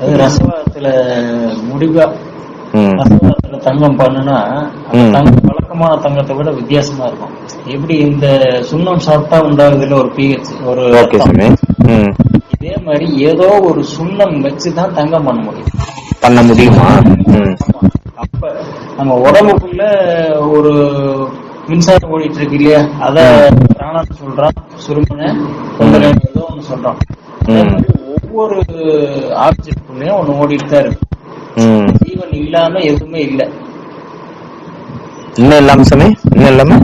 அது ரசவாதத்துல முடிவா ரசவாதத்துல தங்கம் பண்ணுனா. தங்கம் வழக்கமான தங்கத்தை விட வித்தியாசமா இருக்கும். எப்படி இந்த சுண்ணம் சாப்பிட்டா உண்டாகுதுல ஒரு பிஹெச் ஒரு இதே மாதிரி ஏதோ ஒரு சுண்ணம் வச்சுதான் தங்கம் பண்ண முடியும். பண்ண முடியுமா. அப்ப நம்ம உடம்புக்குள்ள ஒரு மின்சாரம் ஓடிட்டு இருக்கு இல்லையா? அத பிராணம் சொல்றோம் சுருமனை ஏதோ ஒண்ணு சொல்றோம் அதே ம். ஆப்ஜெக்ட்குள்ளயும் ஒண்ணு ஓடிட்டு தான் இருக்கு. ம். ஜீவன் இல்லாம எதுவுமே இல்ல. இன்னும் இல்லாம சாமி? இன்னும் இல்லாம?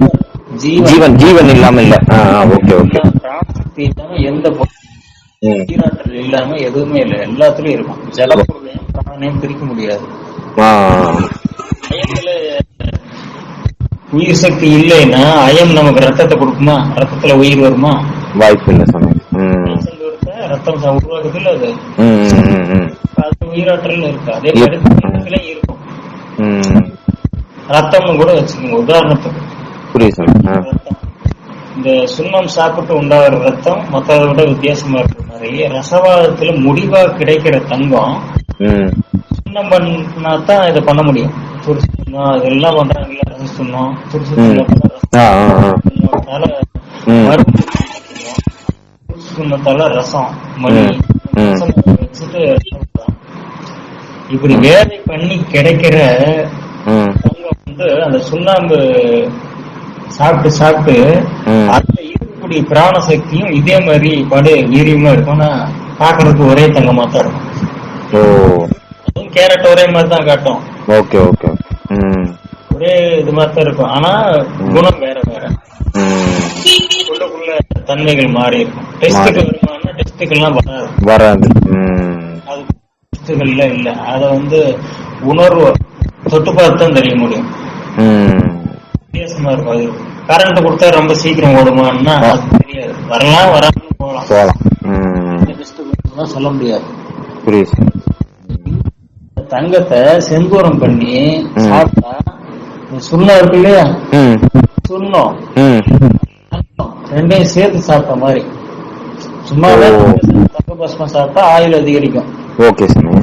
ஜீவன். ஜீவன் இல்லாம இல்ல. Okay okay. பிராணசக்தி இல்லாம எந்த உயிராற்றல் இல்லாம எதுவுமே இல்ல. எல்லாத்துலயும் இருக்கும் ஜலப்பொருளையும் பிராணையும் பிரிக்க முடியாது. உயிர் சக்தி இல்லைன்னா அயம் நமக்கு ரத்தத்தை கொடுக்குமா? ரத்தத்துல உயிர் வருமா? வாய்ப்பு இல்ல சாமி. ரத்தம் உருவாகுது இல்ல அது உயிராற்றல் இருக்கு. அதே மாதிரி இருக்கும். ம். ரத்தம்னு கூட வச்சுக்கோங்க. உதாரணத்துக்கு. புரியுது ரத்தம். இந்த சுண்ணம் சாப்பிட்டு உண்டாகிற ரத்தம் மற்றதை விட வித்தியாசமா இருக்கு நிறைய ரசவாதத்துல முடிவா கிடைக்கிற தங்கம் சுண்ணம் பண்ணா தான் இதை பண்ண முடியும். துருசு சுண்ணம் அதெல்லாம் பண்றாங்கல்ல ரச சுண்ணம் துருசு ம். சுண்ணம் ரச ஆ ஆ ஆ. சுண்ணத்தால ம். மருந்து துருசு சுண்ணத்தால ரசம் மணி இப்படி வேலை பண்ணி கிடைக்கிற வந்து அந்த சுண்ணாம்பு சாப்பிட்டு சாப்பிட்டு. அதுல இருக்கக்கூடிய பிராண சக்தியும் இதே மாதிரி படு வீரியமா இருக்கும்னா பாக்குறதுக்கு ஒரே தங்கமா தான் இருக்கும். ஓ. அதுவும் கேரட் ஒரே மாதிரி தான் காட்டும். Okay okay. ஒரே இது மாதிரி தான் இருக்கும். ஆனா குணம் வேற வேற. உள்ளுக்குள்ள தன்மைகள் மாறி இருக்கும். டெஸ்ட்டுக்கு வருமானா டெஸ்ட்டுக்கெல்லாம் வராது. வராது. டெஸ்ட்டுகள்ல இல்ல. அத வந்து உணர்வு தொட்டு பார்த்து தான் தெரிய முடியும். வித்தியாசமா இருக்கும் அது. கரண்ட் கொடுத்தா ரொம்ப சீக்கிரம் ஓடுமான்னா தெரியாது. வரலாம் வராம போகலாம். போலாம் ம். இந்த டெஸ்ட் கொடுத்தா சொல்ல முடியாது. தங்கத்தை செந்தூரம் பண்ணி. சாப்பிட்டா சுண்ணம் இருக்கு இல்லையா? சுண்ணம். ரெண்டையும் சேர்த்து சாப்பிட்ட மாதிரி. சும்மா ஓ. தங்க பஸ்மம் சாப்பிட்டா ஆயுள் அதிகரிக்கும். ஓகே சாமி.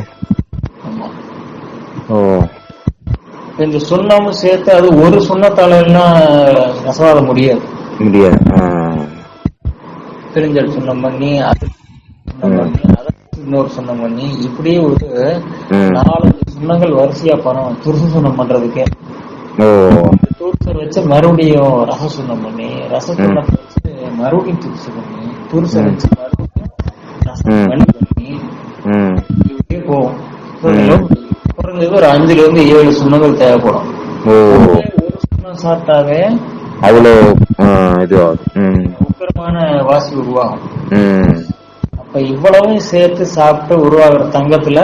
ஓ இந்த சுண்ணமும் சேர்த்து அது ஒரு சுண்ணத்தால எல்லாம் முடியாது? முடியாது. கிழிஞ்சல் சுண்ணம் பண்ணி அது இன்னொரு சுண்ணம் பண்ணி இப்படியே ஒரு. நாலஞ்சு சுண்ணங்கள் வரிசையா பணம் துருசு சுண்ணம் பண்றதுக்கு. துருசை வச்சு மறுபடியும் ரச சுண்ணம் பண்ணி ரச சுண்ணத்தை வச்சு மறுபடியும் துருசு பண்ணி துருசை. வச்சு மறுபடியும் ரசம். பண்ணி குறைஞ்சது ஒரு அஞ்சுல இருந்து ஏழு சுண்ணங்கள் தேவைப்படும். ஓ. சுண்ணம் சாப்பிட்டாவே அவ்வளோ ஆ, இது ஆகுது ம். உக்கிரமான வாசி உருவாகும். அப்ப இவ்வளவும் சேர்த்து சாப்பிட்டு உருவாகிற தங்கத்துல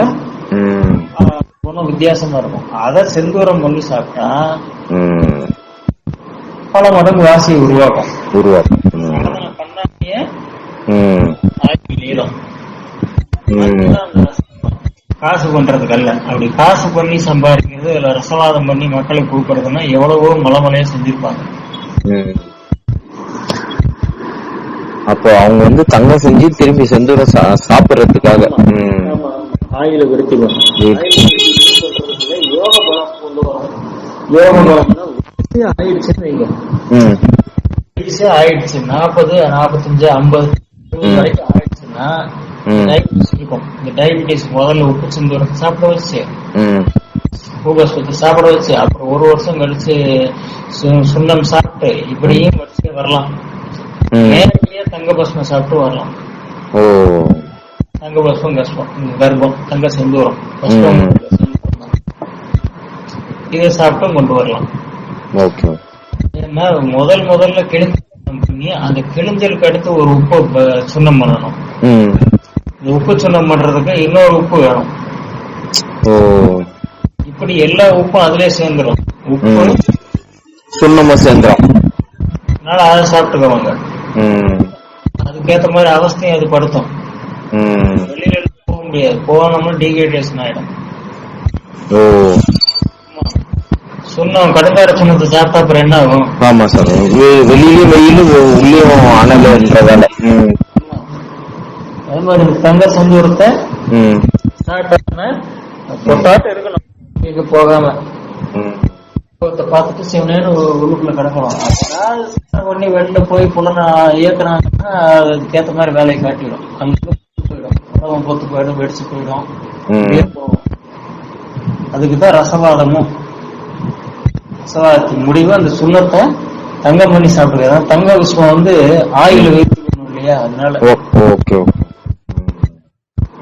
ம். ஆஹ், குணம் வித்தியாசமா இருக்கும். அதை செந்தூரம் பண்ணி சாப்பிட்டா பல மடங்கு வாசியை உருவாக்கும் உருவாக்கும் ம். சாதனை பண்ணாமையே காசு பண்றதுக்கல்ல. அப்படி காசு பண்ணி சம்பாதிக்கிறது இல்ல ரசவாதம் பண்ணி மக்களுக்கு கொடுக்கறதுன்னா எவ்வளவோ மலமலையா செஞ்சிருப்பாங்க. அப்போ அவங்க வந்து தங்கம் செஞ்சு திரும்பி செந்தூர சா- சாப்பிடுறதுக்காக. ஆயில விருத்தி வரும் விருத்தி. ஆயில விருத்தி சொல்றதுல யோக பலம் கொண்டு வரும் யோக பலம்னா வரிசையா ஆயிடுச்சுன்னு வைங்க. ஆயிடுச்சு. நாற்பது நாற்பத்தஞ்சு ஐம்பது ஆயிடுச்சுன்னா. டயபிட்டிஸ் இருக்கும். இந்த டயபிட்டிஸ் முதல்ல உப்பு சிந்தூரத்தை சாப்பிட வச்சு ம். பூகஸ்பத்தி சாப்பிட வச்சு அப்புறம் ஒரு வருஷம் கழிச்சு சுண்ணம் சாப்பிட்டு இப்படியும் வரிசையா வரலாம். நேரடியா தங்க பஸ்மம் சாப்பிட்டு வரலாம். தங்க பஸ்மம் கஸ்பம் ம், கர்ப்பம் தங்க செந்தூரம் பஸ்பம் ம். செந்தூரம் தான். இதை சாப்பிட்டும் கொண்டு வரலாம். ஏன்னா முதல் முதல்ல கிழிஞ்சல் பண்ணி அந்த கிழிஞ்சலுக்கு அடுத்து ஒரு உப்பு சுண்ணம் பண்ணணும். உப்பு சுண்ணம் பண்றதுக்கு இன்னொரு உப்பு வேணும். இப்படி எல்லா உப்பும் அதிலே சேர்ந்துடும் உப்பு. சுண்ணமும் சேர்ந்துரும். அதனால அதை சாப்பிட்டுக்குவாங்க. அதுக்கேத்த மாதிரி அவஸ்தையும் அது படுத்தும். வெளியில போக முடியாது. போனோம்னா டீஹைட்ரேஷன் ஆயிடும். சுண்ணம் கடுங்கார சுண்ணத்தை சாப்பிட்டா அப்புறம் என்ன ஆகும்? ஆமா சார். வெளியிலயும் வெயிலும் உள்ளேயும் அனல்ன்றதால மாதிரி ம். பொட்டாட்டம் இருக்கணும் இங்க போகாம. பார்த்துட்டு சிவனேன்னு உள்ளுக்குள்ள கிடக்கணும் பண்ணி வெளில போய் புலன இயக்குனாங்கன்னா அதுக்கேத்த மாதிரி வேலையை காட்டிடும். அங்க போயிடும். உடம்பு பொத்து போயிடும் வெடிச்சு போயிடும். அதுக்குதான் ரசவாதமும். ரசவாதத்தின் முடிவு அந்த சுண்ணத்தை தங்கம் பண்ணி சாப்பிடுறது. தங்க விஷயம் வந்து ஆயில் வைத்துக்கணும் இல்லையா? அதனால. ஓ- ஓகே.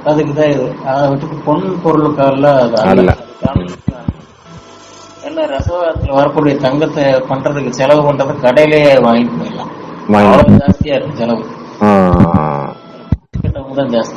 அதுக்குதான் இது. அதை விட்டு பொன் பொருளுக்காக அது என்ன ரசவாதத்துல வரக்கூடிய தங்கத்தை பண்றதுக்கு செலவு பண்றது கடையிலேயே வாங்கிட்டு போயிடலாம். அவ்வளவு ஜாஸ்தியா இருக்கு செலவு. தான் ஜாஸ்தி.